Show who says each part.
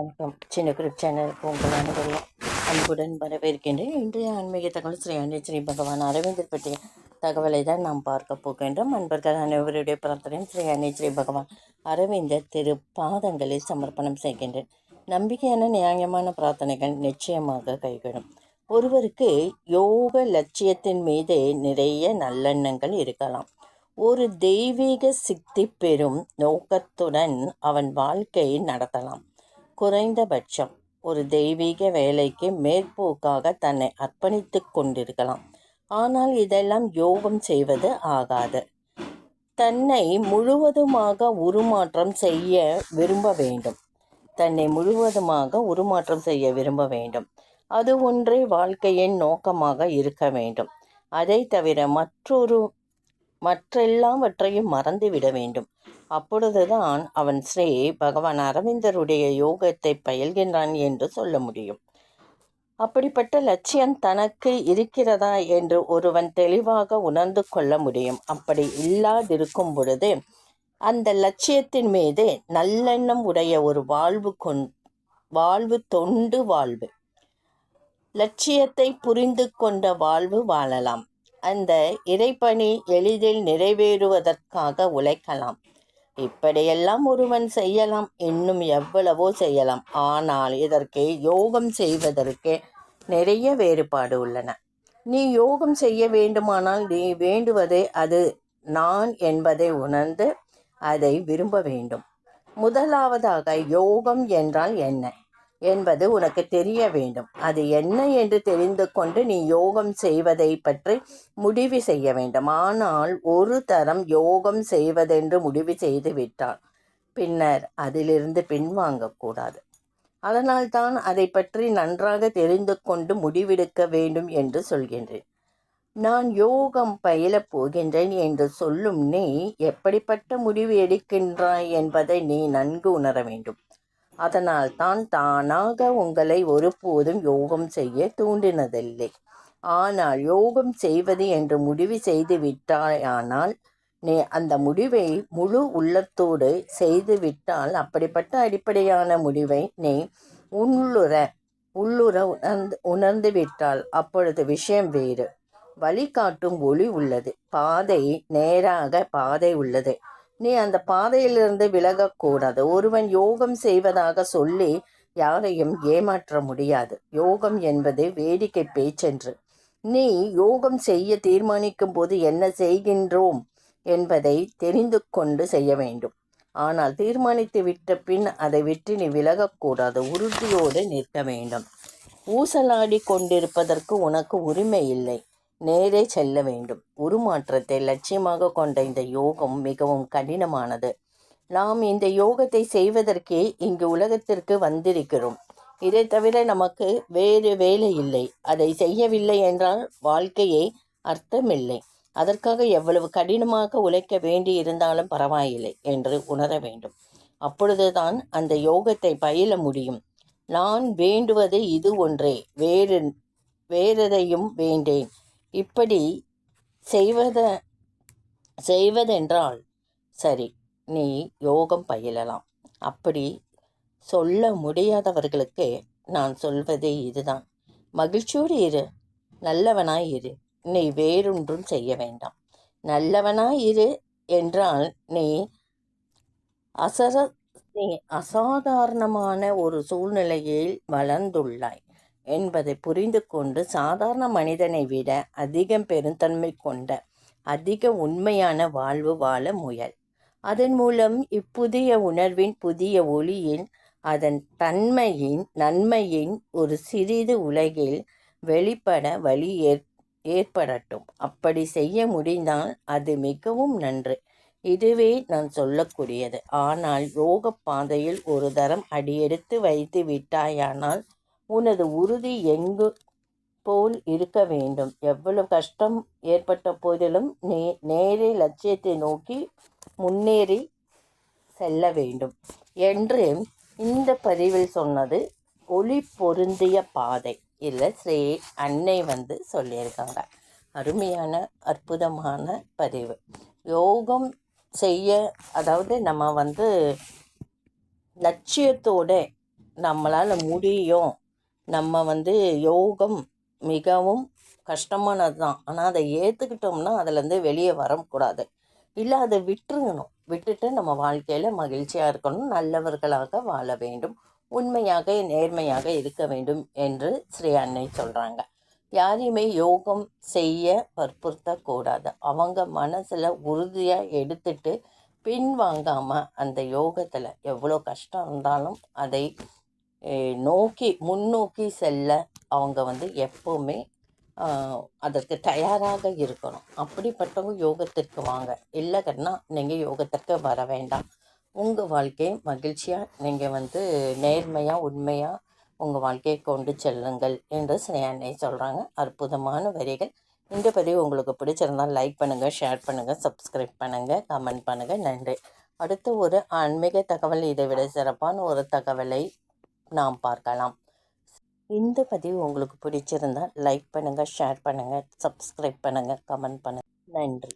Speaker 1: வணக்கம். சின்ன குரூப் சேனலுக்கு உங்கள் அனைவரையும் அன்புடன் வரவேற்கின்றேன். இன்றைய ஆன்மீக தகவல் ஸ்ரீ அன்னை ஸ்ரீ பகவான் அரவிந்தர் பற்றிய தகவலை தான் நாம் பார்க்க போகின்றோம். அன்பர்கள் அனைவருடைய பிரார்த்தனையும் ஸ்ரீ அன்னை ஸ்ரீ பகவான் அரவிந்தர் திரு பாதங்களில் சமர்ப்பணம் செய்கின்றேன். நம்பிக்கையான நியாயமான பிரார்த்தனைகள் நிச்சயமாக கைகூடும். ஒருவருக்கு யோக லட்சியத்தின் மீது நிறைய நல்லெண்ணங்கள் இருக்கலாம். ஒரு தெய்வீக சித்தி பெறும் நோக்கத்துடன் அவன் வாழ்க்கையை நடத்தலாம். குறைந்தபட்சம் ஒரு தெய்வீக வேலைக்கு மேற்போக்காக தன்னை அர்ப்பணித்து கொண்டிருக்கலாம். ஆனால் இதெல்லாம் யோகம் செய்வது ஆகாது. தன்னை முழுவதுமாக உருமாற்றம் செய்ய விரும்ப வேண்டும். தன்னை முழுவதுமாக உருமாற்றம் செய்ய விரும்ப வேண்டும். அது ஒன்றே வாழ்க்கையின் நோக்கமாக இருக்க வேண்டும். அதை தவிர மற்றொரு மற்றெல்லாவற்றையும் மறந்துவிட வேண்டும். அப்பொழுதுதான் அவன் ஸ்ரீ பகவான் அரவிந்தருடைய யோகத்தை பயில்கின்றான் என்று சொல்ல முடியும். அப்படிப்பட்ட லட்சியம் தனக்கு இருக்கிறதா என்று ஒருவன் தெளிவாக உணர்ந்து கொள்ள முடியும். அப்படி இல்லாதிருக்கும் பொழுது அந்த லட்சியத்தின் மீது நல்லெண்ணம் உடைய ஒரு வாழ்வு கொண் வாழ்வு தொண்டு வாழ்வு. லட்சியத்தை புரிந்து கொண்ட வாழ்வு வாழலாம். அந்த இறைப்பணி எளிதில் நிறைவேறுவதற்காக உழைக்கலாம். இப்படியெல்லாம் ஒருவன் செய்யலாம் இன்னும் எவ்வளவோ செய்யலாம். ஆனால் இதற்கு யோகம் செய்வதற்கு நிறைய வேறுபாடு உள்ளன. நீ யோகம் செய்ய வேண்டுமானால் நீ வேண்டுவதை அது நான் என்பதை உணர்ந்து அதை விரும்ப வேண்டும். முதலாவதாக யோகம் என்றால் என்ன? என்பது உனக்கு தெரிய வேண்டும். அது என்ன என்று தெரிந்து கொண்டு நீ யோகம் செய்வதை பற்றி முடிவு செய்ய வேண்டும். ஆனால் ஒரு தரம் யோகம் செய்வதென்று முடிவு செய்து விட்டால் பின்னர் அதிலிருந்து பின்வாங்கக்கூடாது அதனால்தான் அதை பற்றி நன்றாக தெரிந்து கொண்டு முடிவெடுக்க வேண்டும் என்று சொல்கின்றேன். நான் யோகம் பயிலப் போகின்றேன் என்று சொல்லும் நீ எப்படிப்பட்ட முடிவு எடுக்கின்றாய் என்பதை நீ நன்கு உணர வேண்டும். அதனால் தான் தானாக உங்களை ஒருபோதும் யோகம் செய்ய தூண்டினதில்லை. ஆனால் யோகம் செய்வது என்று முடிவு செய்து விட்டாயானால் நீ அந்த முடிவை முழு உள்ளத்தோடு செய்து விட்டால் அப்படிப்பட்ட அடிப்படையான முடிவை நீ உள்ளுற உள்ளுற உணர்ந்து உணர்ந்து விட்டால் அப்பொழுது விஷயம் வேறு. வழிகாட்டும் ஒளி உள்ளது. பாதை நேராக பாதை உள்ளது. நீ அந்த பாதையிலிருந்து விலகக்கூடாது. ஒருவன் யோகம் செய்வதாக சொல்லி யாரையும் ஏமாற்ற முடியாது. யோகம் என்பது வேடிக்கை பேச்சென்று. நீ யோகம் செய்ய தீர்மானிக்கும் போது என்ன செய்கின்றோம் என்பதை தெரிந்து கொண்டு செய்ய வேண்டும். ஆனால் தீர்மானித்து விட்ட பின் அதை விட்டு நீ விலகக்கூடாது. உறுதியோடு நிற்க வேண்டும். ஊசலாடி கொண்டிருப்பதற்கு உனக்கு உரிமை இல்லை. நேரே செல்ல வேண்டும். உருமாற்றத்தை லட்சியமாக கொண்ட இந்த யோகம் மிகவும் கடினமானது. நாம் இந்த யோகத்தை செய்வதற்கே இங்கு உலகத்திற்கு வந்திருக்கிறோம். இதை தவிர நமக்கு வேறு வேலை இல்லை. அதை செய்யவில்லை என்றால் வாழ்க்கையை அர்த்தமில்லை. அதற்காக எவ்வளவு கடினமாக உழைக்க வேண்டி இருந்தாலும் பரவாயில்லை என்று உணர வேண்டும். அப்பொழுதுதான் அந்த யோகத்தை பயில முடியும். நான் வேண்டுவது இது ஒன்றே. வேறு வேறெதையும் வேண்டேன். இப்படி செய்வத செய்வதென்றால் சரி நீ யோகம் பயிலலாம். அப்படி சொல்ல முடியாதவர்களுக்கு நான் சொல்வது இதுதான். மகிழ்ச்சியோடு இரு. நல்லவனாய் இரு. நீ வேறொன்றும் செய்ய வேண்டாம். நல்லவனாய் இரு என்றால் நீ அசர நீ அசாதாரணமான ஒரு சூழ்நிலையில் வளர்ந்துள்ளாய். என்பதை புரிந்து கொண்டு சாதாரண மனிதனை விட அதிகம் பெருந்தன்மை கொண்ட அதிக உண்மையான வாழ்வு வாழ முயல். அதன் மூலம் இப்புதிய உணர்வின் புதிய ஒளியில் அதன் தன்மையின் நன்மையின் ஒரு சிறிது உலகில் வெளிப்பட வழி ஏற் ஏற்படட்டும். அப்படி செய்ய முடிந்தால் அது மிகவும் நன்று. இதுவே நான் சொல்லக்கூடியது. ஆனால் யோக பாதையில் ஒரு தரம் அடியெடுத்து வைத்து விட்டாயானால் உனது உறுதி எங்கு போல் இருக்க வேண்டும்? எவ்வளவு கஷ்டம் ஏற்பட்ட போதிலும் நே நேரே லட்சியத்தை நோக்கி முன்னேறி செல்ல வேண்டும். என்று இந்த பதிவில் சொன்னது ஒளி பொருந்திய பாதை. இல்லை ஸ்ரீ அன்னை வந்து சொல்லியிருக்காங்க. அருமையான அற்புதமான பதிவு. யோகம் செய்ய அதாவது நம்ம வந்து லட்சியத்தோட நம்மளால் முடியும். நம்ம வந்து யோகம் மிகவும் கஷ்டமானது தான் ஆனால் அதை ஏற்றுக்கிட்டோம்னா அதுலேருந்து வெளியே வரக்கூடாது. இல்லை அதை விட்டுருங்கணும் விட்டுட்டு நம்ம வாழ்க்கையில் மகிழ்ச்சியாக இருக்கணும். நல்லவர்களாக வாழ வேண்டும். உண்மையாக நேர்மையாக இருக்க வேண்டும் என்று ஸ்ரீ அன்னை சொல்கிறாங்க யாரையுமே யோகம் செய்ய வற்புறுத்தக்கூடாது. அவங்க மனசில் உறுதியாக எடுத்துட்டு பின்வாங்காமல் அந்த யோகத்தில் எவ்வளோ கஷ்டம் இருந்தாலும் அதை நோக்கி முன்னோக்கி செல்ல அவங்க வந்து எப்போவுமே அதற்கு தயாராக இருக்கணும். அப்படிப்பட்டவங்க யோகத்திற்கு வாங்க. இல்லைன்னா நீங்கள் யோகத்திற்கு வர வேண்டாம். உங்கள் வாழ்க்கையை மகிழ்ச்சியாக நீங்கள் வந்து நேர்மையாக உண்மையாக உங்கள் வாழ்க்கையை கொண்டு செல்லுங்கள் என்று ஸ்னேகனை சொல்கிறாங்க அற்புதமான வரிகள். இந்த பதிவு உங்களுக்கு பிடிச்சிருந்தால் லைக் பண்ணுங்கள் ஷேர் பண்ணுங்கள் சப்ஸ்கிரைப் பண்ணுங்கள் கமெண்ட் பண்ணுங்கள் நன்றி. அடுத்து ஒரு ஆன்மீக தகவல் இதை விட சிறப்பான ஒரு தகவலை நாம் பார்க்கலாம். இந்த பதிவு உங்களுக்கு பிடிச்சிருந்தால் லைக் பண்ணுங்கள் ஷேர் பண்ணுங்கள் சப்ஸ்கிரைப் பண்ணுங்கள் கமெண்ட் பண்ணுங்கள் நன்றி.